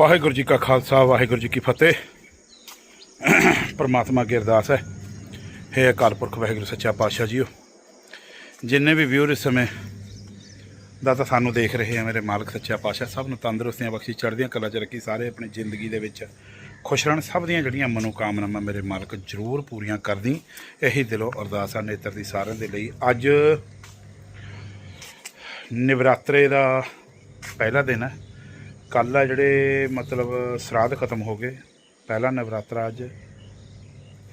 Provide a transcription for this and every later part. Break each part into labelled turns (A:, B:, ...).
A: ਵਾਹਿਗੁਰੂ ਜੀ ਕਾ ਖਾਲਸਾ, ਵਾਹਿਗੁਰੂ ਜੀ ਕੀ ਫਤਿਹ। ਪਰਮਾਤਮਾ ਅੱਗੇ ਅਰਦਾਸ ਹੈ। ਹੈ ਅਕਾਲ ਪੁਰਖ, ਵਾਹਿਗੁਰੂ ਸੱਚਾ ਪਾਤਸ਼ਾਹ ਜੀਓ। ਜਿੰਨੇ ਵੀ ਵਿਊਰ ਇਸ ਸਮੇਂ ਦਾ ਤਾਂ ਸਾਨੂੰ ਦੇਖ ਰਹੇ ਆ ਮੇਰੇ ਮਾਲਕ ਸੱਚਾ ਪਾਤਸ਼ਾਹ, ਸਭ ਨੂੰ ਤੰਦਰੁਸਤੀਆਂ ਬਖਸ਼ੀ, ਚੜ੍ਹਦੀਆਂ ਕਲਾ ਚ ਰੱਖੀ, ਸਾਰੇ ਆਪਣੀ ਜ਼ਿੰਦਗੀ ਦੇ ਵਿੱਚ ਖੁਸ਼ ਰਹਿਣ, ਸਭ ਦੀਆਂ ਜਿਹੜੀਆਂ ਮਨੋਕਾਮਨਾਵਾਂ ਮੇਰੇ ਮਾਲਕ ਜ਼ਰੂਰ ਪੂਰੀਆਂ ਕਰਦੀ। ਇਹੀ ਦਿਲੋਂ ਅਰਦਾਸ ਆ ਨੇਤਰ ਦੀ ਸਾਰਿਆਂ ਦੇ ਲਈ। ਅੱਜ ਨਿਵਰਾਤਰੇ ਦਾ ਪਹਿਲਾ ਦਿਨ ਹੈ। ਕੱਲ ਆ ਜਿਹੜੇ ਮਤਲਬ ਸਰਾਧ ਖਤਮ ਹੋ ਗਏ। ਪਹਿਲਾ ਨਵਰਾਤਰਾ ਅੱਜ।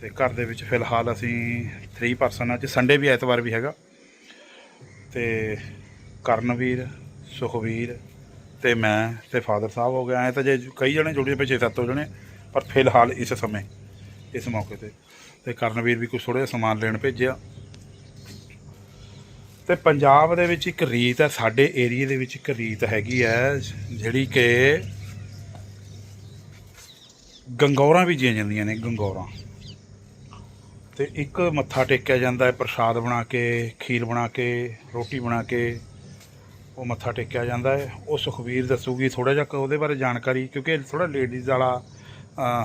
A: ਤੇ ਘਰ ਦੇ ਵਿੱਚ ਫਿਲਹਾਲ ਅਸੀਂ 3 ਪਰਸਨ ਅੱਜ ਸੰਡੇ ਵੀ ਐਤਵਾਰ ਵੀ ਹੈਗਾ। ਤੇ ਕਰਨਵੀਰ, ਸੁਖਵੀਰ ਤੇ ਮੈਂ ਤੇ ਫਾਦਰ ਸਾਹਿਬ ਹੋ ਗਏ। ਐ ਤਾਂ ਜੇ ਕਈ ਜਣੇ ਜੁੜੇ ਪਏ ਸੱਤ ਹੋ ਜਣੇ। ਪਰ ਫਿਲਹਾਲ ਇਸ ਸਮੇਂ, ਇਸ ਮੌਕੇ ਤੇ। ਤੇ ਕਰਨਵੀਰ ਵੀ ਕੁਝ ਥੋੜਾ ਜਿਹਾ ਸਮਾਨ ਲੈਣ ਭੇਜਿਆ। ਤੇ ਪੰਜਾਬ ਦੇ ਵਿੱਚ ਇੱਕ ਰੀਤ ਹੈ, ਸਾਡੇ ਏਰੀਆ ਦੇ ਵਿੱਚ ਇੱਕ ਰੀਤ ਹੈਗੀ ਹੈ, ਜਿਹੜੀ ਕਿ ਗੰਗੌਰਾਂ ਵੀ ਜੀਆਂ ਜਾਂਦੀਆਂ ਨੇ, ਗੰਗੌਰਾਂ। ਤੇ ਇੱਕ ਮੱਥਾ ਟੇਕਿਆ ਜਾਂਦਾ ਹੈ, ਪ੍ਰਸ਼ਾਦ ਬਣਾ ਕੇ, ਖੀਰ ਬਣਾ ਕੇ, ਰੋਟੀ ਬਣਾ ਕੇ, ਉਹ ਮੱਥਾ ਟੇਕਿਆ ਜਾਂਦਾ ਹੈ। ਉਹ ਸੁਖਵੀਰ ਦੱਸੂਗੀ ਥੋੜਾ ਜਿਹਾ ਉਹਦੇ ਬਾਰੇ ਜਾਣਕਾਰੀ, ਕਿਉਂਕਿ ਥੋੜਾ ਲੇਡੀਜ਼ ਵਾਲਾ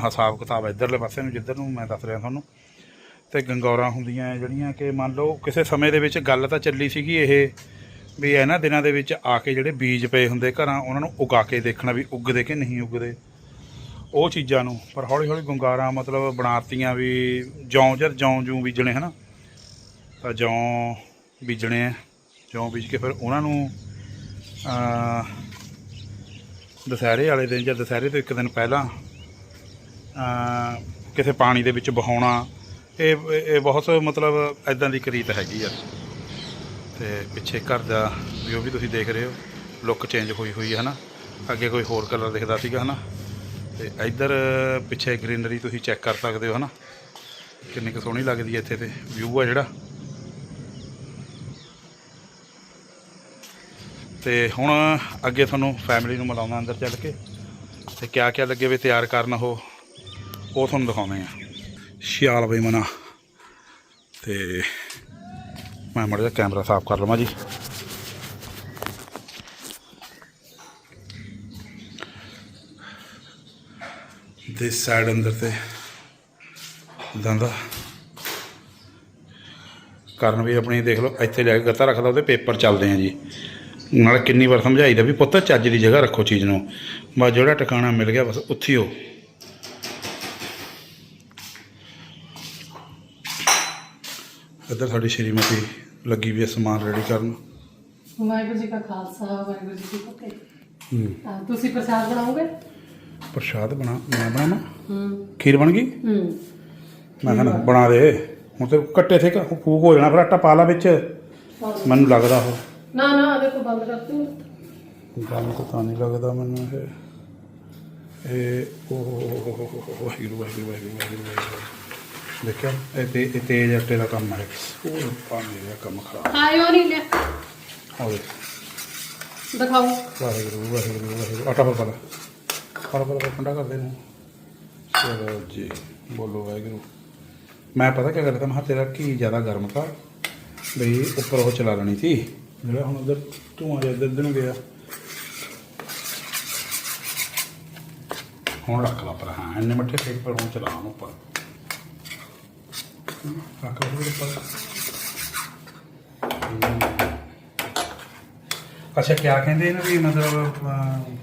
A: ਹਿਸਾਬ ਕਿਤਾਬ ਹੈ ਇੱਧਰਲੇ ਪਾਸੇ ਨੂੰ, ਜਿੱਧਰ ਨੂੰ ਮੈਂ ਦੱਸ ਰਿਹਾ ਤੁਹਾਨੂੰ। ਤੇ ਗੰਗੌਰਾਂ ਹੁੰਦੀਆਂ ਹੈ ਜਿਹੜੀਆਂ ਕਿ ਮੰਨ ਲਓ ਕਿਸੇ ਸਮੇਂ ਦੇ ਵਿੱਚ ਗੱਲ ਤਾਂ ਚੱਲੀ ਸੀਗੀ ਇਹ ਵੀ ਇਹਨਾਂ ਦਿਨਾਂ ਦੇ ਵਿੱਚ ਆ ਕੇ ਜਿਹੜੇ ਬੀਜ ਪਏ ਹੁੰਦੇ ਘਰਾਂ ਉਹਨਾਂ ਨੂੰ ਉਗਾ ਕੇ ਦੇਖਣਾ ਵੀ ਉੱਗਦੇ ਕਿ ਨਹੀਂ ਉੱਗਦੇ। ਉਹ ਚੀਜ਼ਾਂ ਨੂੰ ਪਰ ਹੌਲੀ ਹੌਲੀ ਗੰਗਾਰਾਂ ਮਤਲਬ ਬਣਾਤੀਆਂ ਵੀ ਜੌਂ ਜਰ ਜੌਂ ਜੂ ਬੀਜਣੇ ਹਨਾ? ਤਾਂ ਜੌਂ ਬੀਜਣੇ ਆ ਜੌਂ ਬੀਜ ਕੇ ਫਿਰ ਉਹਨਾਂ ਨੂੰ ਅਹ, ਦੁਸਹਿਰੇ ਵਾਲੇ ਦਿਨ ਜਾਂ ਦੁਸਹਿਰੇ ਤੋਂ ਇੱਕ ਦਿਨ ਪਹਿਲਾਂ ਅਹ, ਕਿਸੇ ਪਾਣੀ ਦੇ ਵਿੱਚ ਬਹਾਉਣਾ ਇਹ ਇਹ ਬਹੁਤ ਮਤਲਬ ਐਦਾਂ ਦੀ ਕਰੀਤ ਹੈਗੀ ਆ। ਤੇ ਪਿੱਛੇ ਘਰ ਦਾ ਵੀ ਉਹ ਵੀ ਤੁਸੀਂ ਦੇਖ ਰਹੇ ਹੋ। ਲੁੱਕ ਚੇਂਜ ਹੋਈ ਹੋਈ ਹੈ ਹਨਾ। ਅੱਗੇ ਕੋਈ ਹੋਰ ਕਲਰ ਦਿਖਦਾ ਸੀਗਾ ਹਨਾ। ਤੇ ਇੱਧਰ ਪਿੱਛੇ ਗ੍ਰੀਨਰੀ ਤੁਸੀਂ ਚੈੱਕ ਕਰ ਸਕਦੇ ਹੋ ਹਨਾ। ਕਿੰਨੀ ਕੁ ਸੋਹਣੀ ਲੱਗਦੀ ਹੈ ਇੱਥੇ ਤੇ ਵਿਊ ਆ ਜਿਹੜਾ। ਤੇ ਹੁਣ ਅੱਗੇ ਤੁਹਾਨੂੰ ਫੈਮਿਲੀ ਨੂੰ ਮਿਲਾਉਣਾ ਅੰਦਰ ਚੱਲ ਕੇ। ਤੇ ਕਿਆ ਕਿਆ ਲੱਗੇ ਵੇ ਤਿਆਰ ਕਰਨ ਉਹ ਉਹ ਤੁਹਾਨੂੰ ਦਿਖਾਉਂਦੇ ਆ। ਸ਼ਿਆਲ ਬਈ ਮਨਾ। ਤੇ ਮੈਂ ਮੜ ਜਾ ਕੈਮਰਾ ਸਾਫ਼ ਕਰ ਲਵਾਂ ਜੀ। ਦੇ ਸਾਈਡ ਅੰਦਰ ਤੇ ਦੰਦਾ ਕਰਨ ਵੀ ਆਪਣੀ ਦੇਖ ਲਓ, ਇੱਥੇ ਜਾ ਕੇ ਗੱਤਾ ਰੱਖਦਾ, ਉਹਦੇ ਪੇਪਰ ਚੱਲਦੇ ਆ ਜੀ। ਨਾਲ ਕਿੰਨੀ ਵਾਰ ਸਮਝਾਈਦਾ ਵੀ ਪੁੱਤ, ਚੱਜ ਦੀ ਜਗ੍ਹਾ ਰੱਖੋ ਚੀਜ਼ ਨੂੰ। ਬਸ ਜਿਹੜਾ ਟਿਕਾਣਾ ਮਿਲ ਗਿਆ, ਬਸ ਉੱਥੇ ਹੀ। ਇੱਧਰ ਸਾਡੀ ਸ਼੍ਰੀਮਤੀ ਲੱਗੀ ਵੀ ਹੈ ਸਮਾਨ ਰੈਡੀ ਕਰਨ।
B: ਵਾਹਿਗੁਰੂ ਜੀ ਕਾ ਖਾਲਸਾ ਵਾਹਿਗੁਰੂ ਜੀ ਕੀ ਫਤਿਹ।
A: ਹੂੰ।
B: ਤਾਂ ਤੁਸੀਂ ਪ੍ਰਸਾਦ ਬਣਾਓਗੇ?
A: ਪ੍ਰਸ਼ਾਦ ਬਣਾ ਮੈਂ ਬਣਾਵਾਂ?
B: ਹੂੰ।
A: ਖੀਰ ਬਣ ਗਈ?
B: ਹੂੰ।
A: ਮੈਂ ਕਹਿੰਦਾ ਬਣਾ ਦੇ। ਹੁਣ ਤੇ ਕੱਟੇ ਥੇ ਫੂਕ ਹੋ ਜਾਣਾ ਫਿਰ ਆਟਾ ਪਾ ਲਾ ਵਿੱਚ। ਮੈਨੂੰ ਲੱਗਦਾ ਉਹ।
B: ਨਾ ਨਾ ਦੇਖੋ ਬੰਦ ਕਰ ਤੂੰ
A: ਗੱਲ ਤਾਂ ਤਾਂ ਨਹੀਂ ਲੱਗਦਾ ਮੈਨੂੰ ਇਹ। ਇਹ ਉਹ ਵਾਹਿਗੁਰੂ ਵਾਹਿਗੁਰੂ ਵਾਹਿਗੁਰੂ ਵਾਹਿਗੁਰੂ। ਦੇਖਿਆ ਇਹ ਤੇ ਇਹ ਤੇਜ਼ ਆਟੇ ਦਾ ਕੰਮ ਹੈ ਉਹ ਪਾਣੀ ਦਾ ਕੰਮ ਖਰਾਬ
B: ਆਇਓ ਨਹੀਂ ਲੈ
A: ਹੋ ਗਿਆ
B: ਦਿਖਾਓ।
A: ਵਾਹਿਗੁਰੂ ਵਾਹਿਗੁਰੂ ਵਾਹਿਗੁਰੂ। ਆਟਾ ਪਾ ਲਾ। ਪਾ ਪਾ ਠੰਡਾ ਕਰ ਦੇ ਨੂੰ ਚਲੋ ਜੀ ਬੋਲੋ ਵਾਹਿਗੁਰੂ। ਮੈਂ ਪਤਾ ਕੀ ਕਰਦਾ ਮੈਂ ਤੇਰਾ ਕੀ ਜ਼ਿਆਦਾ ਗਰਮ ਥਾ ਬਈ ਉੱਪਰ ਉਹ ਚਲਾ ਲੈਣੀ ਸੀ। ਜਿਹੜਾ ਹੁਣ ਉਧਰ ਧੂਆਂ ਜਿਹਾ ਇੱਧਰ ਨੂੰ ਗਿਆ। ਹੁਣ ਰੱਖ ਲਾ ਪਰ ਹਾਂ ਇੰਨੇ ਮੱਠੇ ਫੇਕ ਪਰ ਹੁਣ ਚਲਾ ਉਹਨੂੰ ਉੱਪਰ। ਰੱਖ ਉੱਪਰ ਅੱਛਾ ਕਿਆ ਕਹਿੰਦੇ ਨੇ ਵੀ ਮਤਲਬ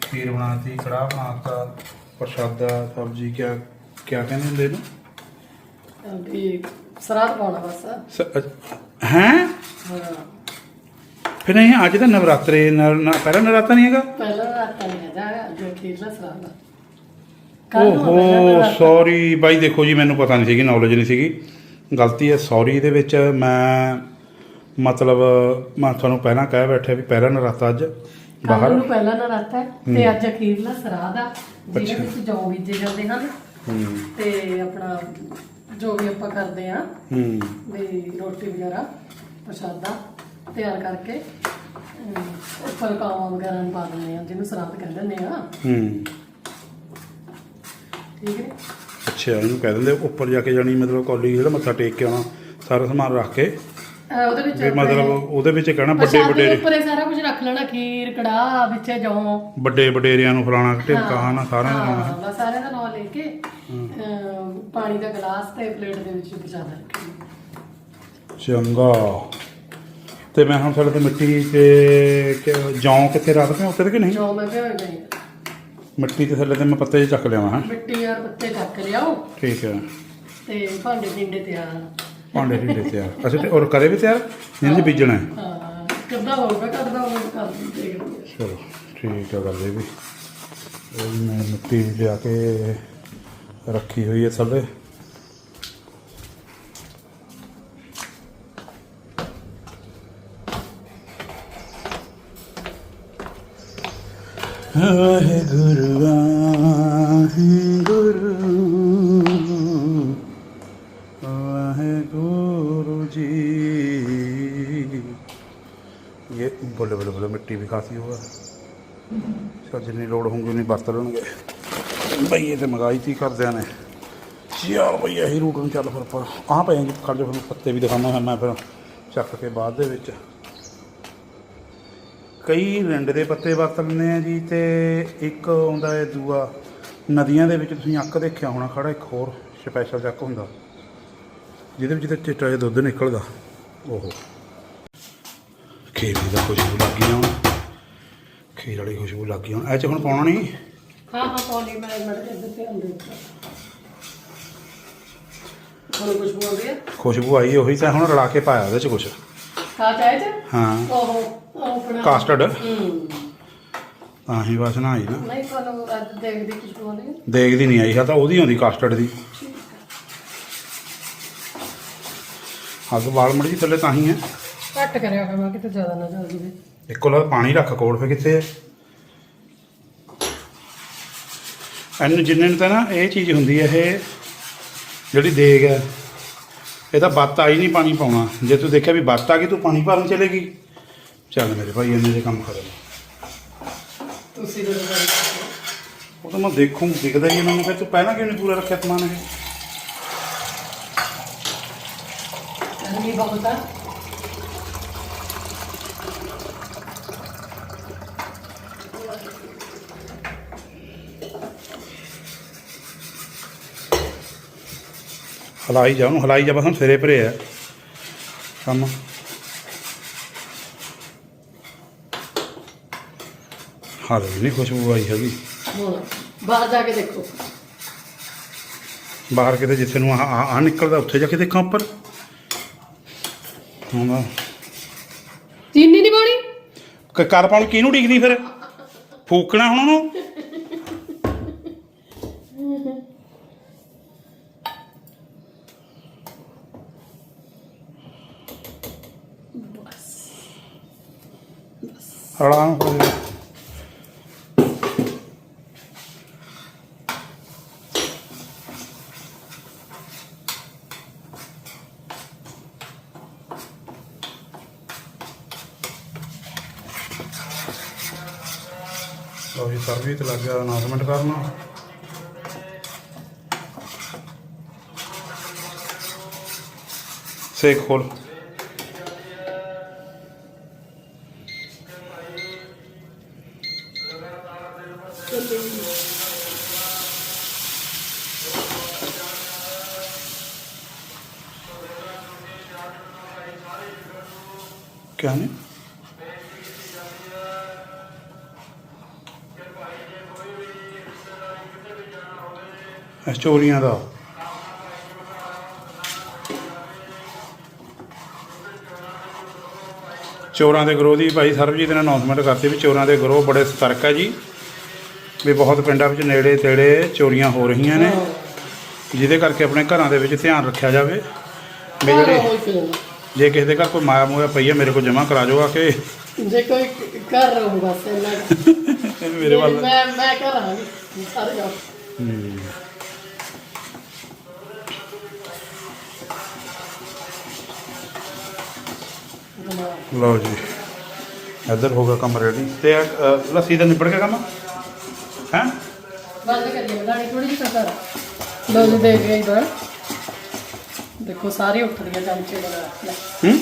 A: ਖੀਰ ਬਣਾਤੀ ਕੜਾਹ ਬਣਾਤਾ ਪ੍ਰਸ਼ਾਦਾ ਸਬਜ਼ੀ ਕਿਆ ਕਿਆ ਕਹਿੰਦੇ ਹੁੰਦੇ ਇਹਨੂੰ?
B: ਵੀ ਸਰਾਧ ਪਾਉਣਾ ਬਸ।
A: ਹੈ?
B: ਹਾਂ।
A: ਫਿਰ ਨਹੀਂ ਅੱਜ ਤਾਂ ਨਵਰਾਤਰੇ ਨ- ਪਹਿਲਾ ਨਵਰਾਤਰਾ ਨਹੀਂ ਹੈਗਾ?
B: ਪਹਿਲਾਂ ਰਾਤਾਂ ਨਹੀਂ ਹੈਗਾ ਜੋ ਖੀਰਲਾ ਸਰਾਧ
A: ਓਹੋ
B: ਨਰਾਤਾ।
A: ਸੌਰੀ ਬਾਈ ਦੇਖੋ ਜੀ ਮੈਨੂੰ ਪਤਾ ਨਹੀਂ ਸੀਗੀ ਨੌਲੇਜ ਨਹੀਂ ਸੀਗੀ। ਗਲਤੀ ਹੈ ਸੌਰੀ ਦੇ ਵਿੱਚ ਮੈਂ ਮਤਲਬ ਮੈਂ ਤੁਹਾਨੂੰ ਪਹਿਲਾਂ ਕਹਿ ਬੈਠਿਆ ਵੀ ਪਹਿਲਾ ਨਰਾਤਾ ਅੱਜ ਬਾਹਰ।
B: ਨੂੰ ਪਹਿਲਾ ਨਰਾਤਾ ਹੈ ਤੇ ਅੱਜ ਅਖੀਰਲਾ ਸਰਾਧ ਆ ਜਿਹਦੇ। ਵਿੱਚ ਜੌਂ ਬੀਜੇ ਜਾਂਦੇ ਹਨ।
A: ਹੂੰ।
B: ਤੇ ਆਪਣਾ ਜੋ ਵੀ ਆਪਾਂ ਕਰਦੇ ਆ
A: ਹੂੰ।
B: ਵੀ ਰੋਟੀ ਵਗੈਰਾ ਪ੍ਰਸ਼ਾਦਾ ਤਿਆਰ ਕਰਕੇ ਉੱਪਰ ਕਾਵਾਂ ਵਗੈਰਾ ਨੂੰ ਪਾ ਦਿੰਦੇ ਆ ਜਿਹਨੂੰ ਸਰਾਧ ਕਹਿੰਦੇ ਹੁੰਦੇ ਆ
A: ਹੂੰ।
B: ਠੀਕ ਹੈ।
A: ਅੱਛਾ ਇਹਨੂੰ ਕਹਿ ਦਿੰਦੇ ਉੱਪਰ ਜਾ ਕੇ ਜਾਣੀ ਮਤਲਬ ਕੌਲੀ ਜਿਹੜਾ ਮੱਥਾ ਟੇਕ ਕੇ ਆਉਣਾ ਸਾਰਾ ਸਮਾਨ ਰੱਖ ਕੇ।
B: ਅਹ ਉਹਦੇ ਵਿੱਚ
A: ਵੀ ਮਤਲਬ ਉਹਦੇ ਵਿੱਚ ਕਹਿਣਾ ਵੱਡੇ
B: ਪ੍ਰਸ਼ਾਦ ਦੇ
A: ਵੱਡੇ
B: ਉੱਪਰ ਇਹ ਸਾਰਾ ਕੁਝ ਰੱਖ ਲੈਣਾ ਖੀਰ ਕੜਾਹ ਵਿੱਚ ਜੌਂ।
A: ਵੱਡੇ ਵਡੇਰਿਆਂ ਨੂੰ ਫਲਾਣਾ ਢਿਮਕਾ ਹਨਾ ਸਾਰਿਆਂ ਦਾ
B: ਹਾਂ ਬਸ ਸਾਰਿਆਂ ਦਾ ਨਾਮ ਲੈ ਕੇ ਅਹ ਪਾਣੀ ਦਾ ਗਲਾਸ ਤੇ ਪਲੇਟ ਦੇ ਵਿੱਚ ਪ੍ਰਸ਼ਾਦ ਰੱਖਣਾ।
A: ਚੰਗਾ। ਤੇ ਮੈਂ ਹੁਣ ਥੱਲੇ ਤੇ ਮਿੱਟੀ ਤੇ ਕਿ- ਜੌਂ ਕਿੱਥੇ ਰੱਖਦੇ ਉੱਤੇ ਕਿ ਨਹੀਂ?
B: ਜੌਂ ਮੈਂ ਭਿਓਏ ਗਈ
A: ਮਿੱਟੀ ਤੇ ਥੱਲੇ ਤੇ ਮੈਂ ਪੱਤੇ ਜਿਹੇ ਚੱਕ ਲਿਆਵਾਂ ਹਾਂ।
B: ਮਿੱਟੀ ਯਾਰ ਪੱਤੇ ਚੱਕ ਲਿਆਓ।
A: ਠੀਕ ਹੈ।
B: ਤੇ ਭਾਂਡੇ ਟਿੰਡੇ ਤਿਆਰ।
A: ਭਾਂਡੇ ਢੀਡੇ ਤਿਆਰ। ਅੱਛਾ ਤੇ ਔਰ ਕਰੇ ਵੀ ਤਿਆਰ? ਜਿਹਨਾਂ 'ਚ ਬੀਜਣਾ ਹੈ।
B: ਹਾਂ। ਕਿੱਦਾਂ ਹੋਊਗਾ ਕਰਦਾ ਹੋਊਗਾ ਕਰ ਦੇਖਦੇ ਹਾਂ।
A: ਚਲੋ ਠੀਕ ਹੈ ਗੱਲ ਇਹ ਵੀ। ਇਹ ਮੈਂ ਮਿੱਟੀ ਲਿਆ ਕੇ ਰੱਖੀ ਹੋਈ ਹੈ ਥੱਲੇ। ਵਾਹਿਗੁਰੂ ਵਾਹਿਗੁਰੂ ਵਾਹਿਗੁਰੂ ਜੀ। ਇਹ ਬੋਲੇ ਬੋਲੇ ਬੋਲੇ, ਮਿੱਟੀ ਵੀ ਖਾਸੀ ਹੋਆ। ਸੋ ਜਿੰਨੀ ਲੋੜ ਹੋਊਗੀ ਉਨੀ ਵਰਤ ਲੈਣਗੇ। ਬਈ, ਇਹ ਤੇ ਮਗਾਈ ਤੀ ਕਰਦਿਆਂ ਨੇ। ਯਾਰ ਬਈ, ਇਹੀ ਰੂਟ ਨੂੰ ਚੱਲ ਫਿਰ ਆਪਾਂ। ਆਹ ਪਏ ਜੀ ਖੜ ਜਾ ਫਿਰ ਪੱਤੇ ਵੀ ਦਿਖਾਉਣਾ ਹੈ ਮੈਂ ਫਿਰ ਚੱਕ ਕੇ ਬਾਅਦ ਦੇ ਵਿੱਚ। ਕਈ ਰਿੰਡ ਦੇ ਪੱਤੇ ਵਰਤ ਲੈਂਦੇ ਆ ਜੀ ਤੇ ਇੱਕ ਆਉਂਦਾ ਹੈ ਦੂਆ। ਨਦੀਆਂ ਦੇ ਵਿੱਚ ਤੁਸੀਂ ਅੱਕ ਦੇਖਿਆ ਹੋਣਾ ਖੜਾ ਇੱਕ ਹੋਰ ਸਪੈਸ਼ਲ ਚੱਕ ਹੁੰਦਾ। ਜਿਹਦੇ ਵਿੱਚ ਤੇ ਚਿੱਟਾ ਜਿਹਾ ਦੁੱਧ ਨਿਕਲਦਾ। ਓਹੋ। ਖੀਰ ਦੀ ਖੁਸ਼ਬੂ ਲੱਗ ਗਈ ਹੁਣ। ਖੀਰ ਵਾਲੀ ਖੁਸ਼ਬੂ ਲੱਗ ਗਈ ਹੁਣ। ਇਹ ਚ ਹੁਣ ਪਾਉਣਾ ਨਹੀਂ?
B: ਹਾਂ ਹਾਂ ਪੌਲੀ ਮੈਂ ਮੜ ਕੇ ਇੱਧਰ ਤੇ ਅੰਦਰ ਹੁਣ ਕੁਝ ਬੋਲ ਰਿਹਾ
A: ਖੁਸ਼ਬੂ ਆਈ ਉਹੀ ਤਾਂ ਹੁਣ ਰਲਾ ਕੇ ਪਾਇਆ ਉਹਦੇ ਚ ਕੁਛ।
B: ਖਾ ਚਾਹੇ ਤੇ
A: ਹਾਂ।
B: ਉਹ ਉਹ ਆਪਣਾ
A: ਕਾਸਟਰਡ
B: ਹੂੰ।
A: ਤਾਂ ਹੀ ਵਾਸਨਾ ਆਈ ਨਾ।
B: ਨਹੀਂ ਤੁਹਾਨੂੰ ਅੱਜ ਦੇਖਦੀ ਕੁਝ ਬੋਲਦੇ
A: ਦੇਖਦੀ ਨਹੀਂ ਆਈ ਹਾਂ ਤਾਂ ਉਹਦੀ ਆਉਂਦੀ ਕਾਸਟਰਡ ਦੀ। ਅੱਗ ਵਾਲ ਮੜੀ ਥੱਲੇ ਤਾਂ ਹੀ ਹੈ।
B: ਘੱਟ ਕਰਿਆ ਹੋਇਆ ਮੈਂ ਕਿਤੇ ਜ਼ਿਆਦਾ ਨਾ ਜਲ ਜਵੇ।
A: ਇੱਕੋ ਲੱਗ ਪਾਣੀ ਰੱਖ ਕੋਲ ਫੇ ਕਿੱਥੇ ਹੈ? ਇਹਨੂੰ ਜਿੰਨੇ ਨੂੰ ਤਾਂ ਨਾ ਇਹ ਚੀਜ਼ ਹੁੰਦੀ ਹੈ ਇਹ ਜਿਹੜੀ ਦੇਗ ਹੈ। ਇਹ ਤਾਂ ਬੱਤ ਆਈ ਨਹੀਂ ਪਾਣੀ ਪਾਉਣਾ। ਜੇ ਤੂੰ ਦੇਖਿਆ ਵੀ ਬੱਤ ਆ ਗਈ ਤੂੰ ਪਾਣੀ ਭਰਨ ਚਲੇਗੀ। ਚੱਲ ਮੇਰੇ ਭਾਈ ਇਹਨੇ ਜੇ ਕੰਮ ਕਰੇ
B: ਤੁਸੀਂ ਦੇ ਦੋ
A: ਉਹ ਤਾਂ ਮੈਂ ਦੇਖੂੰ ਦਿਖਦਾ ਹੀ ਮੈਨੂੰ। ਫਿਰ ਤੂੰ ਪਹਿਲਾਂ ਕਿਉਂ ਨਹੀਂ ਪੂਰਾ ਰੱਖਿਆ ਸਮਾਨ ਇਹ?
B: ਗਰਮੀ ਬਹੁਤ ਆ।
A: ਹਲਾਈ ਜਾ ਉਹਨੂੰ ਹਲਾਈ ਜਾ ਬਸ ਹੁਣ ਸਿਰੇ ਭਰੇ ਆ। ਕੰਮ। ਹਾਲੇ ਵੀ ਨਹੀਂ ਖੁਸ਼ਬੂ ਆਈ ਹੈਗੀ।
B: ਹੁਣ ਬਾਹਰ ਜਾ ਕੇ ਦੇਖੋ।
A: ਬਾਹਰ ਕਿਤੇ ਜਿੱਥੇ ਨੂੰ ਆ ਆ ਨਿਕਲਦਾ ਉੱਥੇ ਜਾ ਕੇ ਦੇਖਾਂ ਉੱਪਰ। ਹੁਣ
B: ਚੀਨੀ ਨਹੀਂ
A: ਕ- ਕਰ ਪਾਉਣ ਕਿਹਨੂੰ ਡਿੱਗਦੀ ਫਿਰ? ਫੂਕਣਾ ਹੁਣ ਉਹਨੂੰ? ਹਲਾ ਲਓ ਜੀ ਸਰਵੀ ਤੇ ਲੱਗ ਗਿਆ ਅਨਾਉਂਸਮੈਂਟ ਕਰਨਾ ਸੇਕ ਖੋਲ। ਜਾਣੇ। ਚੋਰੀਆਂ ਦਾ। ਚੋਰਾਂ ਦੇ ਗਰੋਹ ਦੀ ਭਾਈ ਸਰਬਜੀਤ ਨੇ ਅਨਾਉਂਸਮੈਂਟ ਕਰਤੀ ਵੀ ਚੋਰਾਂ ਦੇ ਗਰੋਹ ਬੜੇ ਸਤਰਕ ਹੈ ਜੀ। ਵੀ ਬਹੁਤ ਪਿੰਡਾਂ ਵਿੱਚ ਨੇੜੇ ਤੇੜੇ ਚੋਰੀਆਂ ਹੋ ਰਹੀਆਂ ਨੇ। ਜਿਹਦੇ ਕਰਕੇ ਆਪਣੇ ਘਰਾਂ ਦੇ ਵਿੱਚ ਧਿਆਨ ਰੱਖਿਆ ਜਾਵੇ। ਵੀ ਜੇ ਕਿਸੇ ਦੇ ਘਰ ਕੋਈ ਮਾਇਆ ਮੋਇਆ ਪਈ ਹੈ ਮੇਰੇ ਕੋਲ ਜਮ੍ਹਾਂ ਕਰਾ ਜਾਓ ਆ ਕੇ।
B: ਜੇ ਕੋਈ ਕਰ ਰਹੂ ਇੰਨਾ ਕੁ।
A: ਮੇਰੇ ਵੱਲ।
B: ਮੈਂ ਮੈਂ ਕਰ ਸਾਰੇ ਜਾਓ
A: ਹੂੰ। ਲਓ ਜੀ ਇੱਧਰ ਹੋ ਗਿਆ ਕੰਮ ਰੈਡੀ ਤੇ ਲੱਸੀ ਦਾ ਨਿਬੜ ਗਿਆ ਕੰਮ? ਹੈ?
B: ਬੰਦ ਕਰੀਏ ਵਧਾਣੀ ਥੋੜੀ ਜਿਹੀ ਕਰ ਲੋ ਜੀ ਦੇਖ ਗਈ ਬਾਰ ਦੇਖੋ ਸਾਰੇ ਉੱਠ ਰਹੀਆਂ ਚਮਚੇ ਲਗਾ ਲੈ
A: ਹੂੰ?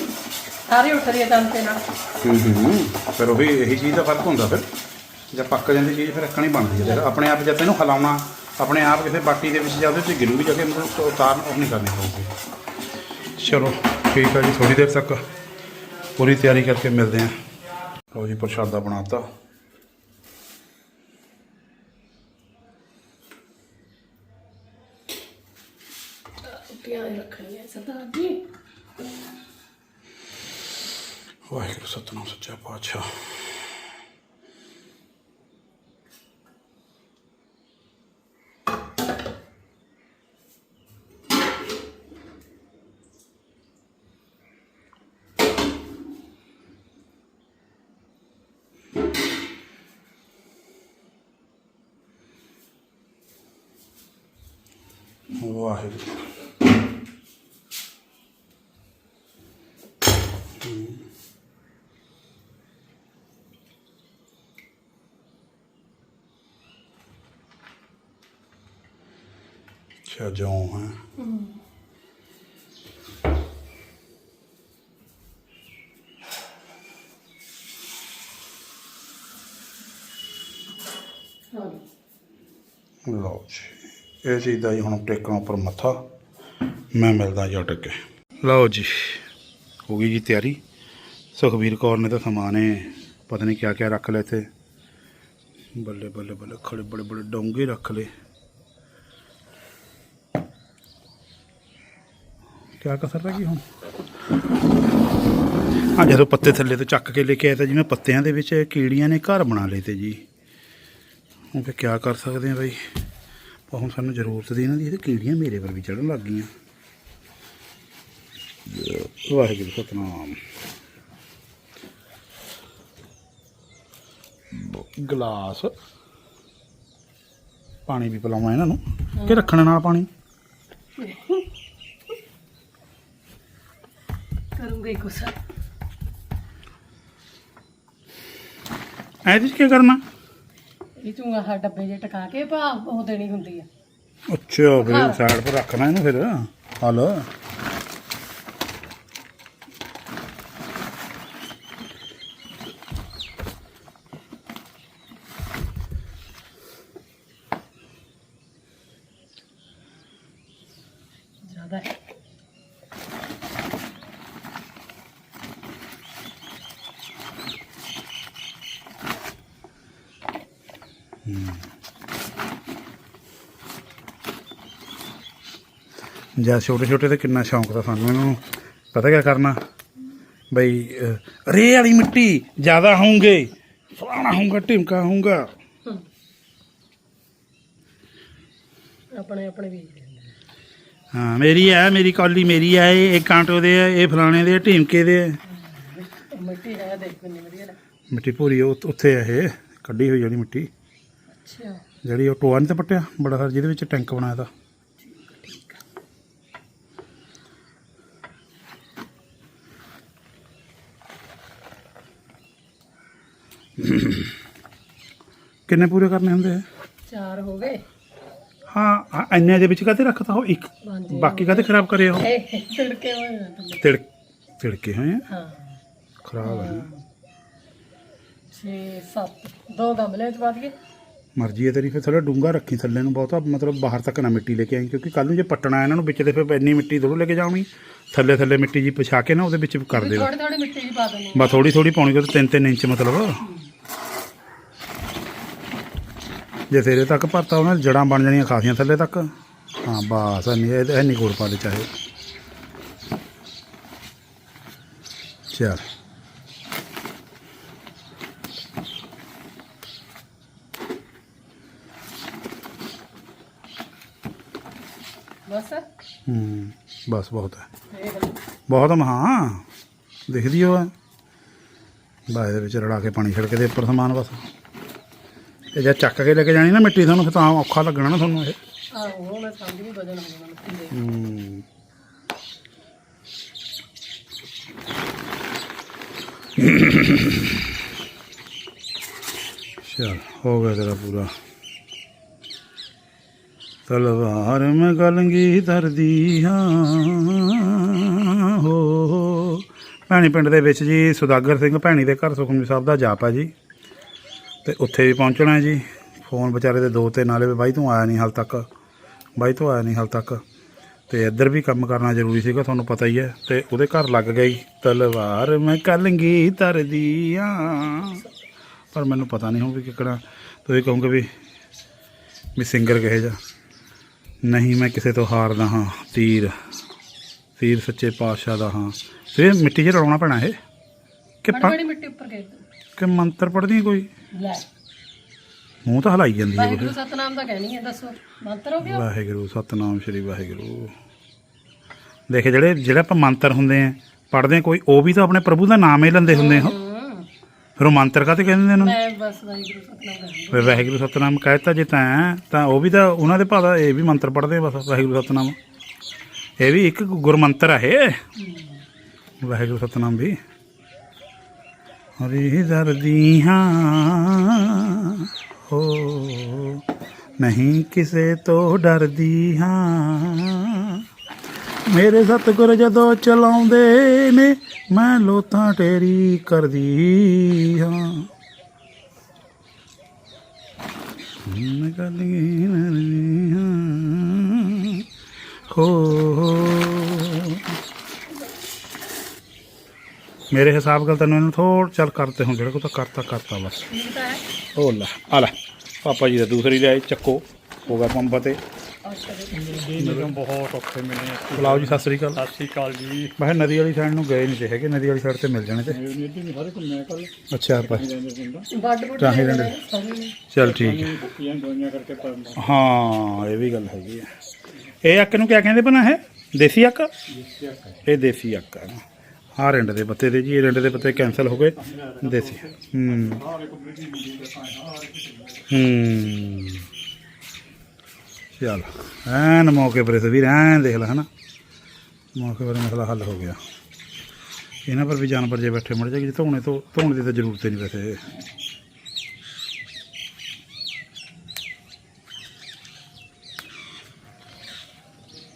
B: ਸਾਰੇ ਉੱਠਦੇ ਆ ਤੰਤੇ ਨਾਲ।
A: ਹੂੰ ਹੂੰ ਫਿਰ ਉਹੀ ਇਹੀ ਚੀਜ਼ ਦਾ ਫ਼ਰਕ ਹੁੰਦਾ ਫਿਰ। ਜਦ ਪੱਕ ਜਾਂਦੀ ਚੀਜ਼ ਫਿਰ ਰੱਖਣੀ ਬਣਦੀ ਹੈ। ਆਪਣੇ ਆਪ ਜਦ ਤੈਨੂੰ ਹਿਲਾਉਣਾ ਆਪਣੇ ਆਪ ਕਿਸੇ ਬਾਟੀ ਦੇ ਵਿੱਚ ਜਾਂ ਉਹਦੇ 'ਚ ਗਿਰੂਗੀ ਜਾ ਕੇ ਮਤਲਬ ਉਤਾਰ ਉਹ ਨਹੀਂ ਕਰਨੀ ਪਊਗੀ। ਚਲੋ ਠੀਕ ਹੈ ਜੀ ਥੋੜੀ ਦੇਰ ਤੱਕ ਪੂਰੀ ਤਿਆਰੀ ਕਰਕੇ ਮਿਲਦੇ ਹਾਂ। ਲਓ ਜੀ ਪ੍ਰਸ਼ਾਦਾ ਬਣਾਤਾ।
B: ਰੋਟੀਆਂ ਹੀ ਰੱਖਣੀਆਂ ਸਰਦਾਰ ਜੀ
A: ਵਾਹਿਗੁਰੂ ਸਤਨਾਮ ਸੱਚਾ ਪਾਤਸ਼ਾਹ। ਵਾਹਿਗੁਰੂ। ਅੱਛਾ ਜੌਂ ਹੈ। ਲਓ ਜੀ, ਇਹ ਚੀਜ਼ ਦਾ ਜੀ ਹੁਣ ਟੇਕਾਂ ਉੱਪਰ ਮੱਥਾ, ਮੈਂ ਮਿਲਦਾ ਜੀ ਉੱਡ ਕੇ। ਲਓ ਜੀ, ਹੋ ਗਈ ਜੀ ਤਿਆਰੀ। ਸੁਖਬੀਰ ਕੌਰ ਨੇ ਤਾਂ ਸਮਾਨੇ ਪਤਾ ਨਹੀਂ ਕਿਆ ਕਿਆ ਰੱਖ ਲਏ ਇੱਥੇ। ਬੱਲੇ ਬੱਲੇ ਬੱਲੇ ਖੜੇ ਬੜੇ ਬੜੇ ਡੋਂਗੇ ਰੱਖ ਲਏ। ਕਿਆ ਕਸਰ ਰਹਿ ਗਈ ਹੁਣ? ਆ ਜਦੋਂ ਪੱਤੇ ਥੱਲੇ ਤੋਂ ਚੱਕ ਕੇ ਲੈ ਕੇ ਆਇਆ ਤਾਂ ਜਿਵੇਂ ਪੱਤਿਆਂ ਦੇ ਵਿੱਚ ਕੀੜੀਆਂ ਨੇ ਘਰ ਬਣਾ ਲਏ ਤੇ ਜੀ। ਹੁਣ ਫਿਰ ਕਿਆ ਕਰ ਸਕਦੇ ਆ ਬਈ? ਪਰ ਹੁਣ ਸਾਨੂੰ ਜ਼ਰੂਰਤ ਦੀ ਇਹਨਾਂ ਦੀ ਇਹ ਕੀੜੀਆਂ ਮੇਰੇ ਪਰ ਵੀ ਚੜਨ ਲੱਗ ਗਈਆਂ। ਵਾਹਿਗੁਰੂ, ਸਤਨਾਮ। ਬ- ਗਲਾਸ। ਪਾਣੀ ਵੀ ਪਿਲਾਵਾਂ ਇਹਨਾਂ ਨੂੰ। ਕਿ ਰੱਖਣ ਨਾਲ ਪਾਣੀ?
B: ਕਰੂੰਗੇ ਕੁਛ
A: ਐ ਕੀ ਕਰਨਾ?
B: ਇਹ ਤੂੰ ਆਹ ਡੱਬੇ ਜੇ ਟਕਾ ਕੇ ਭਾ ਉਹ ਦੇਣੀ ਹੁੰਦੀ ਆ।
A: ਅੱਛਾ ਫਿਰ ਸਾਈਡ 'ਤੇ ਰੱਖਣਾ ਇਹਨੂੰ ਫਿਰ। ਹਲ। ਜਾਂ ਛੋਟੇ ਛੋਟੇ ਤੇ ਕਿੰਨਾ ਸ਼ੌਂਕ ਦਾ ਸਾਨੂੰ ਇਹਨਾਂ ਨੂੰ ਪਤਾ ਕਿਆ ਕਰਨਾ? ਬਈ ਰੇ ਵਾਲੀ ਮਿੱਟੀ ਜ਼ਿਆਦਾ ਹੋਊਗੇ ਫਲਾਣਾ ਹੋਊਗਾ ਢਿਮਕਾ ਹੋਊਗਾ।
B: ਆਪਣੇ ਆਪਣੇ ਵੀ
A: ਹਾਂ ਮੇਰੀ ਹੈ ਮੇਰੀ ਕੌਲੀ ਮੇਰੀ ਹੈ ਇਹ ਕਾਂਟੋ ਦੇ ਆ ਇਹ ਫਲਾਣੇ ਦੇ ਆ, ਢਿਮਕੇ ਦੇ ਆ।
B: ਮਿੱਟੀ ਹੈ ਦੇਖ ਕਿੰਨੀ ਵਧੀਆ ਨਾ।
A: ਮਿੱਟੀ ਭੂਰੀ ਉਹ- ਉੱਥੇ ਆ ਇਹ ਕੱਢੀ ਹੋਈ ਜਿਹੜੀ ਮਿੱਟੀ।
B: ਅੱਛਾ।
A: ਜਿਹੜੀ ਉਹ ਟੋਆ ਨਹੀਂ ਤੇ ਪੱਟਿਆ ਬੜਾ ਸਾਰਾ ਜਿਹਦੇ ਵਿੱਚ ਟੈਂਕ ਬਣਾਇਆ ਤਾ। ਕਿੰਨੇ ਪੂਰੇ ਕਰਨੇ ਹੁੰਦੇ ਆ?
B: ਚਾਰ ਹੋ ਗਏ।
A: ਹਾਂ ਹਾਂ, ਇੰਨੇ ਦੇ ਵਿੱਚ ਕਾਤੇ ਰੱਖਤਾ ਉਹ ਇੱਕ?
B: ਹਾਂਜੀ।
A: ਬਾਕੀ ਕਾਤੇ ਖਰਾਬ ਕਰੇ ਉਹ?
B: ਇਹ ਤੜਕੇ ਹੋਏ ਆ ਥੱਲੇ।
A: ਤਿੜ ਤਿੜਕੇ ਹੋਏ ਆ?
B: ਹਾਂ।
A: ਖਰਾਬ ਹੈ।
B: 6 7 ਦੋ ਗਮਲੇ ਚ ਪਾ ਦਈਏ
A: ਮਰਜ਼ੀ ਹੈ ਤੇਰੀ ਫਿਰ ਥੋੜਾ ਡੂੰਗਾ ਰੱਖੀ ਥੱਲੇ ਨੂੰ ਬਹੁਤਾ ਮਤਲਬ ਬਾਹਰ ਤੱਕ ਨਾ ਮਿੱਟੀ ਲੈ ਕੇ ਆਈ ਕਿਉਂਕਿ ਕੱਲ ਨੂੰ ਜੇ ਪੱਟਣਾ ਇਹਨਾਂ ਨੂੰ ਵਿੱਚ ਦੇ ਫਿਰ ਇੰਨੀ ਮਿੱਟੀ ਥੋੜ੍ਹਾ ਲੈ ਕੇ ਜਾਣੀ ਥੱਲੇ ਥੱਲੇ ਮਿੱਟੀ ਜੀ ਪਛਾ ਕੇ ਨਾ ਉਹਦੇ ਵਿੱਚ ਕਰ ਦਿਓ
B: ਥੋੜੀ ਥੋੜੀ ਮਿੱਟੀ ਜੀ ਪਾ ਦੇਣੀ
A: ਬਸ ਥੋੜੀ ਥੋੜੀ ਪਾਉਣੀ ਕਿ ਤਿੰਨ ਤਿੰਨ ਇੰਚ ਮਤਲਬ। ਜੇ ਤੇਰੇ ਤੱਕ ਭਰਤਾ ਉਹਨਾਂ ਦੀ ਜੜਾਂ ਬਣ ਜਾਣੀਆਂ ਖਾਸੀਆਂ ਥੱਲੇ ਤੱਕ। ਹਾਂ ਬਸ ਇਹ ਨਹੀਂ ਗੋਲ ਪਾ ਦੇ ਚਾਹੇ। ਚਲ।
B: ਬਸ?
A: ਹੂੰ ਬਸ ਬਹੁਤ ਹੈ। ਬਹੁਤ ਮਹਾਂ ਦਿਖਦੀ ਹੈ ਬਸ ਇਹਦੇ ਵਿੱਚ ਰੜਾ ਕੇ ਪਾਣੀ ਛਿੜਕ ਦੇ ਉੱਪਰ ਸਮਾਨ ਬਸ। ਇਹ ਜੇ ਚੱਕ ਕੇ ਲੈ ਕੇ ਜਾਣੀ ਨਾ ਮਿੱਟੀ ਤੁਹਾਨੂੰ ਫਿਰ ਤਾਂ ਔਖਾ ਲੱਗਣਾ ਨਾ ਤੁਹਾਨੂੰ ਇਹ।
B: ਆਹੋ ਮੈਂ ਸਮਝ ਹੋ ਜਾਣਾ ਮਿੱਟੀ ਦੇ।
A: ਹੂੰ ਚਲ ਹੋ ਗਿਆ ਤੇਰਾ ਪੂਰਾ। ਤਲਵਾਰ ਮੈਂ ਗਲੰਗੀ ਧਰਦੀ ਹਾਂ ਹੋ ਭੈਣੀ ਪਿੰਡ ਦੇ ਵਿੱਚ ਜੀ ਸੁਦਾਗਰ ਸਿੰਘ ਭੈਣੀ ਦੇ ਘਰ ਸੁਖਮਨੀ ਸਾਹਿਬ ਦਾ ਜਾਪ ਹੈ ਜੀ। ਤੇ ਉੱਥੇ ਵੀ ਪਹੁੰਚਣਾ ਹੈ ਜੀ। ਫੋਨ ਵਿਚਾਰੇ ਦੇ ਦੋ ਤੇ ਨਾਲੇ ਵੀ ਬਾਈ ਤੂੰ ਆਇਆ ਨਹੀਂ ਹਾਲ ਤੱਕ। ਬਾਈ ਤੂੰ ਆਇਆ ਨਹੀਂ ਹਾਲ ਤੱਕ। ਤੇ ਇੱਧਰ ਵੀ ਕੰਮ ਕਰਨਾ ਜ਼ਰੂਰੀ ਸੀਗਾ ਤੁਹਾਨੂੰ ਪਤਾ ਹੀ ਹੈ। ਤੇ ਉਹਦੇ ਘਰ ਲੱਗ ਗਈ ਤਲਵਾਰ। ਮੈਂ ਕਲੰਗੀ ਤਰਦੀ ਆ। ਪਰ ਮੈਨੂੰ ਪਤਾ ਨਹੀਂ ਹੁਣ ਵੀ ਕਿਕਣਾ। ਤੁਸੀਂ ਕਹੋਗੇ ਵੀ ਵੀ ਸਿੰਗਰ ਕਹੇ ਜਾ। ਨਹੀਂ ਮੈਂ ਕਿਸੇ ਤੋਂ ਹਾਰਦਾ ਹਾਂ ਤੀਰ। ਤੀਰ ਸੱਚੇ ਪਾਤਸ਼ਾਹ ਦਾ ਹਾਂ। ਫਿਰ ਮਿੱਟੀ 'ਚ ਰਲਾਉਣਾ ਪੈਣਾ ਇਹ? ਕਿ
B: ਮਿੱਟੀ ਉੱਪਰ ਗਏ।
A: ਕਿ ਮੰਤਰ ਪੜਦੀ ਕੋਈ?
B: ਲੈ।
A: ਮੂੰਹ ਤਾਂ ਹਲਾਈ ਜਾਂਦੀ ਹੈ
B: ਵਾਹਿਗੁਰੂ ਸਤਨਾਮ ਦਾ ਕਹਿਣੀ ਹੈ ਦੱਸੋ। ਮੰਤਰ ਹੋ ਗਿਆ?
A: ਵਾਹਿਗੁਰੂ ਸਤਨਾਮ ਸ਼੍ਰੀ ਵਾਹਿਗੁਰੂ। ਦੇਖ ਜਿਹੜੇ ਜਿਹੜੇ ਆਪਾਂ ਮੰਤਰ ਹੁੰਦੇ ਆ ਪੜਦੇ ਆ ਕੋਈ ਉਹ ਵੀ ਤਾਂ ਆਪਣੇ ਪ੍ਰਭੂ ਦਾ ਨਾਮ ਹੀ ਲੈਂਦੇ ਹੁੰਦੇ ਆ।
B: ਹੂੰ
A: ਫਿਰ ਉਹ ਮੰਤਰ ਕਾਤੇ ਕਹਿੰਦੇ ਨੇ ਉਹਨਾਂ? ਨੂੰ
B: ਮੈਂ ਬਸ ਵਾਹਿਗੁਰੂ ਸਤਨਾਮ ਕਹਿਣੀ
A: ਫਿਰ ਵਾਹਿਗੁਰੂ ਸਤਨਾਮ ਕਹਿਤਾ ਜੇ ਤਾਂ ਤਾਂ ਉਹ ਵੀ ਤਾਂ ਉਹਨਾਂ ਦੇ ਭਾਦਾ ਇਹ ਵੀ ਮੰਤਰ ਪੜਦੇ ਆ ਬਸ ਵਾਹਿਗੁਰੂ ਸਤਨਾਮ। ਇਹ ਵੀ ਇੱਕ ਗੁਰਮੰਤਰ ਆ ਇਹ। ਵਾਹਿਗੁਰੂ ਸਤਨਾਮ ਵੀ। ਹਰੀ ਦਰਦੀ ਹਾਂ। ਹੋ, ਨਹੀਂ ਕਿਸੇ ਤੋਂ ਡਰਦੀ ਹਾਂ। ਮੇਰੇ ਸਤਿਗੁਰ ਜਦੋਂ ਚਲਾਉਂਦੇ ਨੇ, ਮੈਂ ਲੋਥਾਂ ਟੇਰੀ ਕਰਦੀ ਹਾਂ। ਮੈਂ ਕਰਦੀ ਹਾਂ, ਹੋ। ਮੇਰੇ ਹਿਸਾਬ ਨਾਲ ਤੈਨੂੰ ਇਹਨੂੰ ਥੋੜ ਚੱਲ ਕਰਤੇ ਹੁਣ ਜਿਹੜਾ ਕੋ ਤਾਂ ਕਰਤਾ ਕਰਤਾ ਬਸ।
B: ਠੀਕ ਹੋ
A: ਲੈ, ਆ ਲੈ, ਪਾਪਾ ਜੀ ਦਾ ਦੂਸਰੀ ਲਿਆਏ ਚੱਕੋ, ਹੋ ਗਿਆ ਪੰਪ ਤੇ।
C: ਮੈਨੂੰ ਬਹੁਤ ਔਖੇ ਮਿਲੇ
A: ਬੁਲਾਓ ਜੀ, ਸਤਿ ਸ੍ਰੀ ਅਕਾਲ।
C: ਸਤਿ ਸ਼੍ਰੀ ਅਕਾਲ ਜੀ
A: ਮੈਂ ਕਿਹਾ ਨਦੀ ਵਾਲੀ ਸਾਈਡ ਨੂੰ ਗਏ ਨਹੀਂ ਤੇ ਹੈਗੇ, ਨਦੀ ਵਾਲੀ ਸਾਈਡ ਤੇ ਮਿਲ ਜਾਣੇ ਤੇ। ਅੱਛਾ, ਆਪਾਂ
B: ਬੱਡ ਬੁੱਡ
A: ਰਹਿੰਦੇ। ਚਲ ਠੀਕ ਹੈ। ਹਾਂ, ਇਹ ਵੀ ਗੱਲ ਹੈਗੀ ਆ ਇਹ ਅੱਕ ਨੂੰ ਕਿਆ ਕਹਿੰਦੇ ਭਨਾ ਹੈ ਦੇਸੀ ਅੱਕ? ਇਹ ਦੇਸੀ ਅੱਕ ਹੈ। ਆਹ ਰਿੰਡ ਦੇ ਪੱਤੇ ਦੇ ਜੀ, ਇਹ ਰਿੰਡ ਦੇ ਪੱਤੇ ਕੈਨਸਲ ਹੋ ਗਏ। ਦੇਸੀ। ਹੂੰ। ਹੂੰ। ਚੱਲ, ਐਨ ਮੌਕੇ ਪਰ ਵੀ ਐਨ ਦੇਖ ਲੈ, ਹਨਾ। ਮੌਕੇ ਪਰ ਮਸਲਾ ਹੱਲ ਹੋ ਗਿਆ। ਇਹਨਾਂ ਪਰ ਵੀ ਜਾਨਵਰ ਜੇ ਬੈਠੇ ਮੜ ਜਾਏਗੀ ਧੋਣੇ ਤੋਂ ਧੋਣ ਦੀ ਤਾਂ ਜ਼ਰੂਰਤ ਹੀ ਨਹੀਂ ਵੈਸੇ।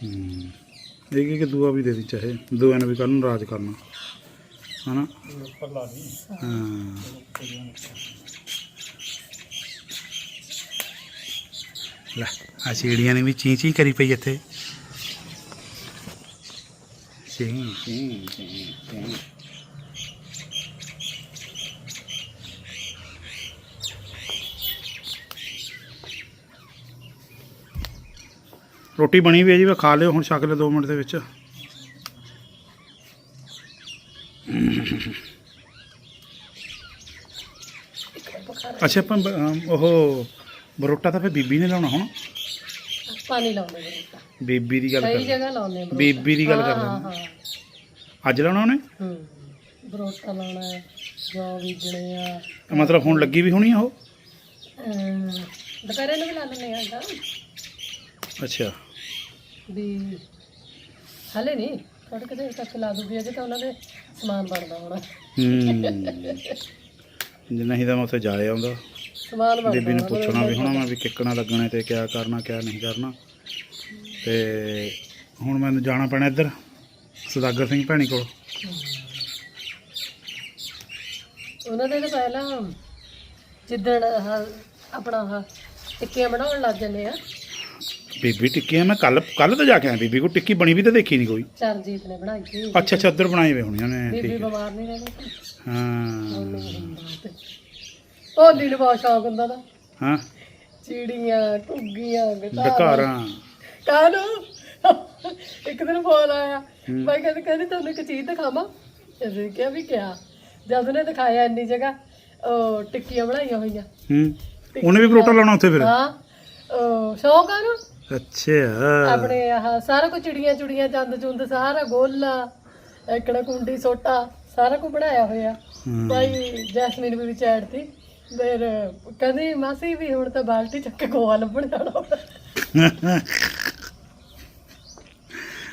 A: ਹੂੰ। ਇੱਕ ਇੱਕ ਦੂਆ ਵੀ ਦੇ ਦੀ ਚਾਹੇ ਦੂਆ ਨੇ ਵੀ ਕੱਲ ਨੂੰ ਰਾਜ ਕਰਨਾ। ਹਨਾ?
C: ਪੱਲਾ ਨਹੀਂ
A: ਹਾਂ। ਲੈ, ਆ ਚਿੜੀਆਂ ਨੇ ਵੀ ਚੀਂ ਚੀਂ ਕਰੀ ਪਈ ਇੱਥੇ। ਚੀਂ ਚੀਂ ਚੀਂ। ਰੋਟੀ ਬਣੀ ਵੀ ਹੈ ਜੀ ਵੇ ਖਾ ਲਿਓ, ਹੁਣ ਛਕ ਲਿਓ 2 ਮਿੰਟ ਦੇ ਵਿੱਚ। ਅੱਛਾ ਆਪਾਂ ਬ- ਅਮ, ਉਹ ਬਰੋਟਾ ਤਾਂ ਫਿਰ ਬੀਬੀ ਨੇ ਲਾਉਣਾ ਹੁਣ?
B: ਪਾਣੀ ਲਾਉਂਦੇ ਨੇ ਤਾਂ।
A: ਬੀਬੀ ਦੀ ਗੱਲ
B: ਕਈ
A: ਕਰ
B: ਜਗ੍ਹਾ ਲਾਉਂਦੇ ਆ ਬਰੋਟਾ।
A: ਬੀਬੀ ਦੀ ਗੱਲ
B: ਹਾਂ,
A: ਕਰ
B: ਹਾਂ।
A: ਅੱਜ ਲਾਉਣਾ ਉਹਨੇ?
B: ਹੂੰ। ਬਰੋਟਾ ਲਾਉਣਾ ਹੈ ਜੌਂ ਬੀਜਣੇ ਆ।
A: ਮਤਲਬ ਹੁਣ ਲੱਗੀ ਵੀ ਹੋਣੀ ਆ ਉਹ?
B: ਅਮ, ਦੁਪਹਿਰੇ ਨੂੰ ਵੀ ਲਾ ਲੈਂਦੇ ਆ
A: ਅੱਛਾ।
B: ਵੀ ਹਲੇ ਨਹੀਂ। ਥੋੜੇ ਕਿਤੇ ਤੱਕ ਲਾ ਦੂਗੀ ਅਜੇ ਤਾਂ ਉਹਨਾਂ ਦੇ ਸਮਾਨ ਬਣਦਾ ਹੋਣਾ।
A: ਹੂੰ। ਜੇ ਨਹੀਂ ਤਾਂ ਮੈਂ ਉੱਥੇ ਜਾ ਆਉਂਦਾ।
B: ਸਮਾਨ ਬਣਦਾ
A: ਬੀਬੀ ਨੂੰ ਪੁੱਛਣਾ ਵੀ ਹੋਣਾ ਮੈਂ ਵੀ ਕਿੱਕਣਾ ਲੱਗਣਾ ਤੇ ਕਿਆ ਕਰਨਾ ਕਿਆ ਨਹੀਂ ਕਰਨਾ। ਤੇ ਹੁਣ ਮੈਨੂੰ ਜਾਣਾ ਪੈਣਾ ਇੱਧਰ ਸੁਦਾਗਰ ਸਿੰਘ ਭੈਣੀ ਕੋਲ।
B: ਉਹਨਾਂ ਦੇ ਤਾਂ ਪਹਿਲਾਂ ਜਿੱਦਣ ਆਪਣਾ ਟਿੱਕੀਆਂ ਬਣਾਉਣ ਲੱਗ ਜਾਂਦੇ ਆ।
A: ਬੀਬੀ ਟਿੱਕੀਆਂ ਮੈਂ ਕੱਲ ਕੱਲ ਤਾਂ ਜਾ ਕੇ ਆਇਆ ਬੀਬੀ ਕੋਲ। ਟਿੱਕੀ ਬਣੀ ਵੀ ਤਾਂ ਦੇਖੀ ਨਹੀਂ ਕੋਈ।
B: ਚਰਨਜੀਤ ਨੇ ਬਣਾਈ ਸੀ।
A: ਅੱਛਾ ਅੱਛਾ ਉੱਧਰ ਬਣਾਈ ਵੇ ਹੋਣੀਆਂ ਨੇ
B: ਬੀਬੀ
A: ਠੀਕ ਹੈ।
B: ਬਿਮਾਰ ਨਹੀਂ ਰਹਿੰਦੀ।
A: ਹਾਂ।
B: ਉਹਨੂੰ ਬਹੁਤ ਸ਼ੌਕ ਹੁੰਦਾ ਦਾ
A: ਹਾਂ।
B: ਚਿੜੀਆਂ ਘੁੱਗੀਆਂ ਗਟਾਰਾਂ।
A: ਡਕਾਰਾਂ
B: ਕਾਨੂੰ ਇੱਕ ਦਿਨ ਫੋਨ ਆਇਆ। ਮੈਂ ਕਹਿੰਦੀ ਕਹਿੰਦੀ ਤੁਹਾਨੂੰ ਇੱਕ ਚੀਜ਼ ਦਿਖਾਵਾਂ? ਅਸੀਂ ਕਿਹਾ ਵੀ ਕਿਆ? ਜਦ ਉਹਨੇ ਦਿਖਾਇਆ ਇੰਨੀ ਜਗ੍ਹਾ ਉਹ ਟਿੱਕੀਆਂ ਬਣਾਈਆਂ ਹੋਈਆਂ।
A: ਹੂੰ। ਉਹਨੇ ਵੀ ਪਰੋਟਾ ਲਾਉਣਾ ਉੱਥੇ ਫਿਰ?
B: ਹਾਂ। ਉਹ ਸ਼ੌਕ ਆ ਨਾ।
A: ਅੱਛਾ।
B: ਆਪਣੇ ਆਹ ਸਾਰਾ ਕੁਝ ਚਿੜੀਆਂ ਚੁੜੀਆਂ ਚੰਦ ਚੁੰਦ ਸਾਰਾ ਗੋਲਾ ਇਕੜਾ ਕੁੰਡੀ ਸੋਟਾ ਸਾਰਾ ਕੁਝ ਬਣਾਇਆ ਹੋਇਆ। ਭਾਈ ਜੈਸਮੀਨ ਵੀ ਵਿੱਚ ਐਡ ਸੀ ਫਿਰ ਕਹਿੰਦੀ ਮਾਸੀ ਵੀ ਹੁਣ ਤਾਂ ਬਾਲਟੀ ਚੱਕ ਕੇ ਗੋਆ ਲੱਭਣ ਜਾਣਾ ਹੋਣਾ।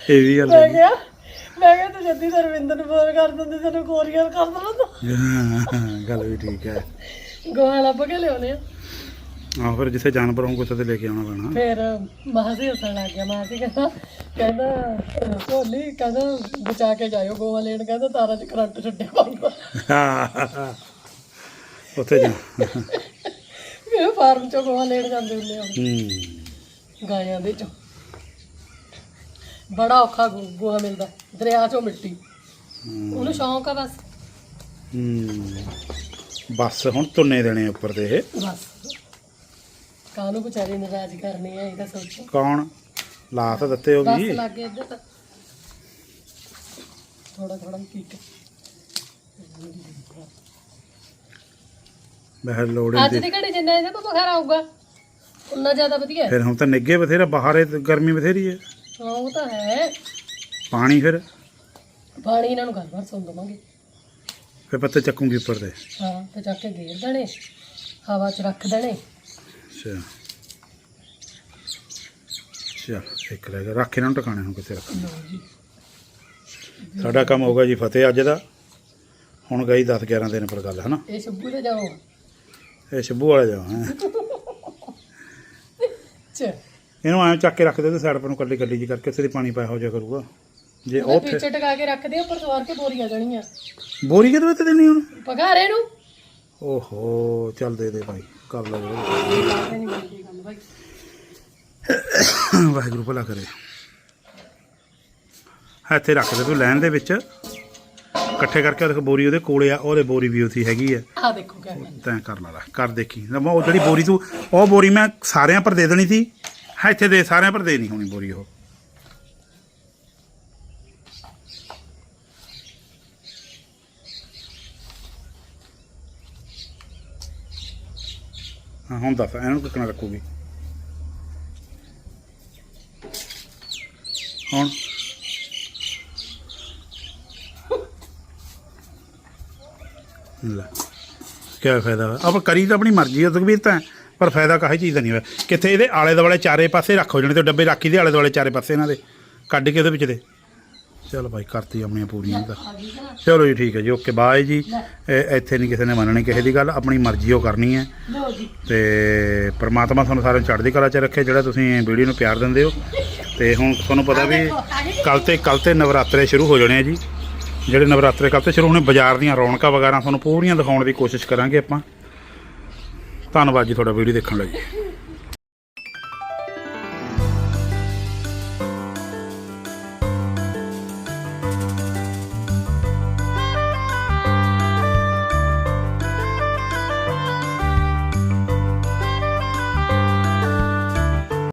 A: ਇਹ ਵੀ ਗੱਲ
B: ਮੈਂ
A: ਹੈ
B: ਕਿਹਾ ਮੈਂ ਕਿਹਾ ਤੂੰ ਜੱਦੀ ਰਵਿੰਦਰ ਨੂੰ ਫੋਨ ਕਰ ਦਿੰਦੀ ਤੈਨੂੰ ਕੋਰੀਅਰ ਕਰ ਤਾਂ
A: ਹਾਂ, ਗੱਲ ਵੀ ਠੀਕ ਹੈ।
B: ਗੋਆ ਲੱਭ ਕੇ ਲਿਆਉਣੇ ਆ।
A: ਆਹ ਫਿਰ ਜਿੱਥੇ ਜਾਨਵਰ ਹੋਊਗਾ ਉੱਥੇ ਤੇ ਲੈ ਕੇ ਆਉਣਾ ਪੈਣਾ।
B: ਫਿਰ ਮਾਸੀ ਹੱਸਣ ਲੱਗ ਗਿਆ ਮਾਸੀ ਕਹਿੰਦਾ ਕਹਿੰਦਾ ਢੋਲੀ ਕਹਿੰਦਾ ਬਚਾ ਕੇ ਜਾਇਓ ਗੋਵਾ ਲੈਣ ਕਹਿੰਦਾ ਤਾਰਾਂ 'ਚ ਕਰੰਟ ਛੱਡਿਆ ਪਾਉਂਦਾ
A: ਉੱਥੇ ਜਾ।
B: ਇਹ ਫਾਰਮ 'ਚੋਂ ਗੋਵਾ ਲੈਣ ਜਾਂਦੇ ਹੁੰਦੇ ਆ।
A: ਹੂੰ।
B: ਗਾਇਆਂ ਦੇ 'ਚੋਂ। ਬੜਾ ਔਖਾ ਗੋ- ਗੋਹਾ ਮਿਲਦਾ ਦਰਿਆ 'ਚੋਂ ਮਿੱਟੀ। ਉਹਨੂੰ ਸ਼ੌਂਕ ਆ ਬਸ।
A: ਹੂੰ। ਬਸ ਹੁਣ ਤੁੰਨੇ ਦੇਣੇ ਉੱਪਰ ਤੇ ਇਹ।
B: ਬਸ। ਕਾਹਨੂੰ ਵਿਚਾਰੀ ਨਾਰਾਜ਼ ਕਰਨੀ ਆ ਇਹ ਤਾਂ ਸੋਚੋ।
A: ਕੌਣ? ਲਾ ਤਾਂ ਦਿੱਤੇ ਹੋ
B: ਬਸ
A: ਗਈ
B: ਲੱਗੇ ਇੱਧਰ ਤਾਂ। ਥੋੜਾ ਥੋੜਾ ਪੀਕ
A: ਮੈਂ ਲੋੜ
B: ਅੱਜ
A: ਦੀ
B: ਦੀ ਘੜੀ ਜਿੰਨਾ ਇਹਦੇ ਕੋਲ ਬੁਖਾਰ ਆਊਗਾ ਉਨਾ ਜ਼ਿਆਦਾ ਵਧੀਆ। ਹੈ।
A: ਫਿਰ ਹੁਣ ਤਾਂ ਨਿੱਗੇ ਬਥੇਰਾ ਬਾਹਰ ਇਹ ਗਰਮੀ ਬਥੇਰੀ ਹੈ
B: ਹਾਂ ਉਹ ਤਾਂ ਹੈ।
A: ਪਾਣੀ ਫਿਰ?
B: ਪਾਣੀ ਇਹਨਾਂ ਨੂੰ ਘਰ ਬਾਰ ਸੁਣ ਦਵਾਂਗੇ।
A: ਫਿਰ ਪੱਤੇ ਚੱਕੂਗੀ ਉੱਪਰ ਤੇ।
B: ਹਾਂ ਤੇ ਚੱਕ ਕੇ ਗੇਰ ਦੇਣੇ ਹਵਾ 'ਚ ਰੱਖ ਦੇਣੇ।
A: ਅੱਛਾ। ਚਲ ਇੱਕ ਰਹਿ ਗਿਆ ਰੱਖ ਇਹਨਾਂ ਨੂੰ ਟਿਕਾਣੇ ਨੂੰ ਕਿੱਥੇ ਰੱਖ ਸਾਡਾ ਕੰਮ ਹੋਗਾ ਜੀ ਫਤਿਹ ਅੱਜ ਦਾ। ਹੁਣ ਗਈ 10 11 ਦਿਨ ਪਰ ਗੱਲ ਹੈ ਨਾ
B: ਇਹ ਸ਼ੱਬੂ ਤੇ ਜਾਓ।
A: ਇਹ ਸ਼ੱਭੂ ਵਾਲੇ ਜਾ ਹੈਂ।
B: ਚ
A: ਇਹਨੂੰ ਐਂ ਚੱਕ ਕੇ ਰੱਖ ਦੇ ਤੇ ਸਾਈਡ ਪਰ ਨੂੰ ਕੱਲੀ ਕੱਲੀ ਜੀ ਕਰਕੇ ਦੀ ਪਾਣੀ ਪਾਇਆ ਹੋ ਜਾ ਕਰੂਗਾ। ਜੇ
B: ਉਹ ਪਿੱਛੇ ਟਕਾ ਕੇ ਰੱਖਦੇ ਆ, ਉੱਪਰ ਸਵਾਰ ਕੇ ਬੋਰੀਆਂ ਜਾਣੀਆਂ।
A: ਬੋਰੀ ਕਿਹਦੇ ਵਿੱਚ ਦੇਣੀ ਹੁਣ
B: ਪਗਾਰੇ ਨੂੰ।
A: ਓਹੋ ਚੱਲ ਦੇ ਦੇ ਭਾਈ। ਕਰ ਲੈ
B: ਭਾਈ
A: ਵਾਹਿਗੁਰੂ ਭਲਾ ਕਰੇ। ਇੱਥੇ ਰੱਖ ਦੇ ਤੂੰ ਲੈਣ ਦੇ ਵਿੱਚ। ਇਕੱਠੇ ਕਰਕੇ ਉਹਦੇ ਬੋਰੀ ਉਹਦੇ ਕੋਲੇ ਆ ਉਹਦੇ ਬੋਰੀ ਵੀ ਉੱਥੇ ਹੈਗੀ ਆ।
B: ਆ ਦੇਖੋ ਕਿਆ
A: ਤੈਂ ਕਰ ਲਾ ਲੈ ਕਰ ਦੇਖੀ। ਮੈਂ ਉਹ ਜਿਹੜੀ ਬੋਰੀ ਤੂੰ ਉਹ ਬੋਰੀ ਮੈਂ ਸਾਰਿਆਂ ਪਰ ਦੇ ਦੇਣੀ ਸੀ। ਹਾਂ ਇੱਥੇ ਦੇ ਸਾਰਿਆਂ ਪਰ ਦੇ ਨਹੀਂ ਹੋਣੀ ਬੋਰੀ ਉਹ। ਹਾਂ, ਹੁਣ ਦੱਸ, ਇਹਨੂੰ ਕਿੱਕਣਾ ਰੱਖੂਗੀ? ਹੁਣ? ਲੈ, ਕਿਆ ਫਾਇਦਾ ਵਾ? ਆਪਾਂ ਕਰੀ ਤਾਂ ਆਪਣੀ ਮਰਜ਼ੀ ਹੈ ਸੁਖਬੀਰ ਤਾਂ, ਪਰ ਫਾਇਦਾ ਕਾਹੀ ਚੀਜ਼ ਦਾ ਨਹੀਂ ਹੋਇਆ। ਕਿੱਥੇ ਇਹਦੇ ਆਲੇ ਦੁਆਲੇ ਚਾਰੇ ਪਾਸੇ ਰੱਖੋ ਜਣੇ ਤੇ ਡੱਬੇ ਰੱਖੀ ਦੇ ਆਲੇ ਦੁਆਲੇ ਚਾਰੇ ਪਾਸੇ ਇਹਨਾਂ ਦੇ। ਕੱਢ ਕੇ ਉਹਦੇ ਵਿੱਚ ਦੇ। ਚਲ ਭਾਈ ਕਰਤੀ ਆਪਣੀਆਂ ਪੂਰੀਆਂ ਤਾਂ। ਚਲੋ ਜੀ ਠੀਕ ਹੈ ਜੀ ਓਕੇ ਬਾਏ ਜੀ। ਇਹ ਇੱਥੇ ਨਹੀਂ ਕਿਸੇ ਨੇ ਮੰਨਣੀ ਕਿਸੇ ਦੀ ਗੱਲ ਆਪਣੀ ਮਰਜ਼ੀ ਉਹ ਕਰਨੀ ਹੈ। ਤੇ ਪ੍ਰਮਾਤਮਾ ਤੁਹਾਨੂੰ ਸਾਰਿਆਂ ਨੂੰ ਚੜ੍ਹਦੀ ਕਲਾ 'ਚ ਰੱਖੇ ਜਿਹੜਾ ਤੁਸੀਂ ਵੀਡੀਓ ਨੂੰ ਪਿਆਰ ਦਿੰਦੇ ਹੋ। ਤੇ ਹੁਣ ਤੁਹਾਨੂੰ ਪਤਾ ਵੀ ਕੱਲ ਤੇ ਕੱਲ ਤੇ ਨਵਰਾਤਰੇ ਸ਼ੁਰੂ ਹੋ ਜਾਣੇ ਆ ਜੀ। ਜਿਹੜੇ ਨਵਰਾਤਰੇ ਕੱਲ ਤੇ ਸ਼ੁਰੂ ਹੋਣੇ ਬਾਜ਼ਾਰ ਦੀਆਂ ਰੌਣਕਾਂ ਵਗੈਰਾ ਤੁਹਾਨੂੰ ਪੂਰੀਆਂ ਦਿਖਾਉਣ ਦੀ ਕੋਸ਼ਿਸ਼ ਕਰਾਂਗੇ ਆਪਾਂ। ਧੰਨਵਾਦ ਜੀ ਤੁਹਾਡਾ ਵੀਡੀਓ ਦੇਖਣ ਲਈ।